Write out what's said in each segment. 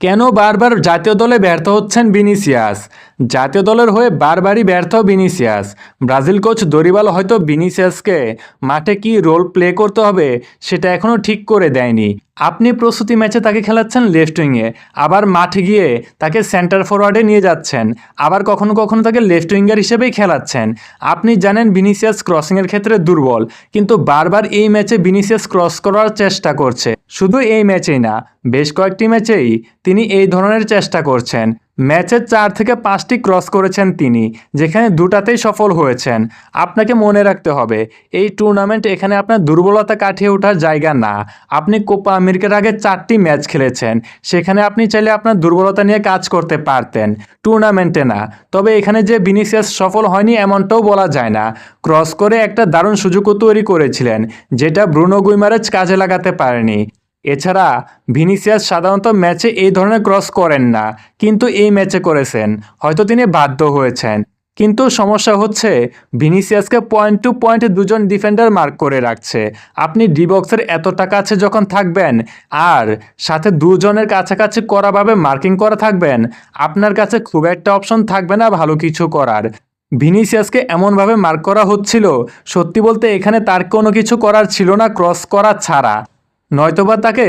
কেন বারবার জাতীয় দলে ব্যর্থ হচ্ছেন বিনিসিয়াস জাতীয় দলের হয়ে বারবারই ব্যর্থ বিনিসিয়াস ব্রাজিল কোচ দরিবাল হয়তো বিনিসিয়াসকে মাঠে কি রোল প্লে করতে হবে সেটা এখনও ঠিক করে দেয়নি। আপনি প্রস্তুতি ম্যাচে তাকে খেলাচ্ছেন লেফট উইংয়ে, আবার মাঠে গিয়ে তাকে সেন্টার ফরওয়ার্ডে নিয়ে যাচ্ছেন, আবার কখনো কখনো তাকে লেফট উইঙ্গার হিসেবেই খেলাচ্ছেন। আপনি জানেন বিনিসিয়াস ক্রসিংয়ের ক্ষেত্রে দুর্বল, কিন্তু বারবার এই ম্যাচে বিনিসিয়াস ক্রস করার চেষ্টা করছে। শুধু এই ম্যাচেই না, বেশ কয়েকটি ম্যাচেই তিনি এই ধরনের চেষ্টা করছেন। ম্যাচের চার থেকে পাঁচটি ক্রস করেছেন তিনি, যেখানে দুটাতেই সফল হয়েছেন। আপনাকে মনে রাখতে হবে, এই টুর্নামেন্ট এখানে আপনার দুর্বলতা কাটিয়ে ওঠার জায়গা না। আপনি কোপা আমেরিকার আগে চারটি ম্যাচ খেলেছেন, সেখানে আপনি চাইলে আপনার দুর্বলতা নিয়ে কাজ করতে পারতেন। টুর্নামেন্টে না, তবে এখানে যে বিনিসিয়াস সফল হয়নি এমনটাও বলা যায় না। ক্রস করে একটা দারুণ সুযোগও তৈরি করেছিলেন, যেটা ব্রুনো গুইমারেজ কাজে লাগাতে পারেনি। এছাড়া ভিনিসিয়াস সাধারণত ম্যাচে এই ধরনের ক্রস করেন না, কিন্তু এই ম্যাচে করেছেন। হয়তো তিনি বাধ্য হয়েছেন। কিন্তু সমস্যা হচ্ছে, ভিনিসিয়াসকে পয়েন্ট টু পয়েন্ট দুজন ডিফেন্ডার মার্ক করে রাখছে। আপনি ডি বক্সের এতটা কাছে যখন থাকবেন, আর সাথে দুজনের কাছাকাছি করাভাবে মার্কিং করা থাকবেন, আপনার কাছে খুব একটা অপশন থাকবে না ভালো কিছু করার। ভিনিসিয়াসকে এমনভাবে মার্ক করা হচ্ছিল, সত্যি বলতে এখানে তার কোনো কিছু করার ছিল না ক্রস করা ছাড়া। নয়তোবা তাকে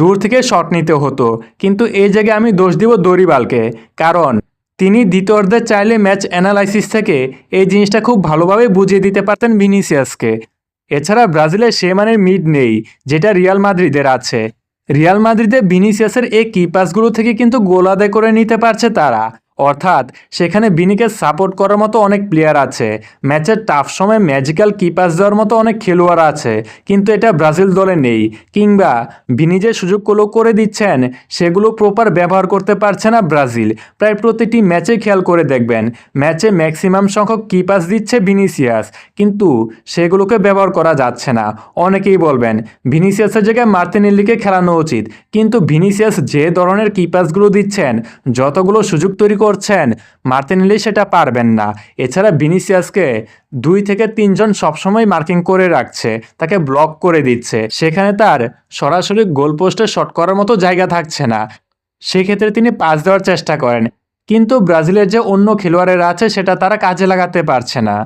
দূর থেকে শট নিতে হতো, কিন্তু এই জায়গায় আমি দোষ দিব দরিবালকে, কারণ তিনি দ্বিতীয়ার্ধে চাইলে ম্যাচ অ্যানালাইসিস থেকে এই জিনিসটা খুব ভালোভাবে বুঝিয়ে দিতে পারতেন ভিনিসিয়াসকে। এছাড়া ব্রাজিলের সে মানের মিড নেই, যেটা রিয়াল মাদ্রিদের আছে। রিয়াল মাদ্রিদে ভিনিসিয়াসের এই কি পাসগুলো থেকে কিন্তু গোল আদায় করে নিতে পারছে তারা। অর্থাৎ সেখানে বিনিকে সাপোর্ট করার মতো অনেক প্লেয়ার আছে। ম্যাচের টাফ সময় ম্যাজিক্যাল কি পাস দেওয়ার মতো অনেক খেলোয়াড় আছে, কিন্তু এটা ব্রাজিল দলে নেই। কিংবা বিনি যে সুযোগগুলো করে দিচ্ছেন, সেগুলো প্রপার ব্যবহার করতে পারছে না ব্রাজিল। প্রায় প্রতিটি ম্যাচে খেয়াল করে দেখবেন, ম্যাচে ম্যাক্সিমাম সংখ্যক কি পাস দিচ্ছে ভিনিসিয়াস কিন্তু সেগুলোকে ব্যবহার করা যাচ্ছে না। অনেকেই বলবেন ভিনিসিয়াসের জায়গায় মার্তিনেল্লিকে খেলানো উচিত, কিন্তু ভিনিসিয়াস যে ধরনের কি পাসগুলো দিচ্ছেন, যতগুলো সুযোগ তৈরি করছেন মার্তিনেলি সেটা পারবেন না। এছাড়া ভিনিসিয়াসকে দুই থেকে তিনজন সবসময় মার্কিং করে রাখছে, তাকে ব্লক করে দিচ্ছে। সেখানে তার সরাসরি গোলপোস্টে শট করার মতো জায়গা থাকছে না। সেক্ষেত্রে তিনি পাস দেওয়ার চেষ্টা করেন, কিন্তু ব্রাজিলের যে অন্য খেলোয়াড়েরা আছে সেটা তারা কাজে লাগাতে পারছে না।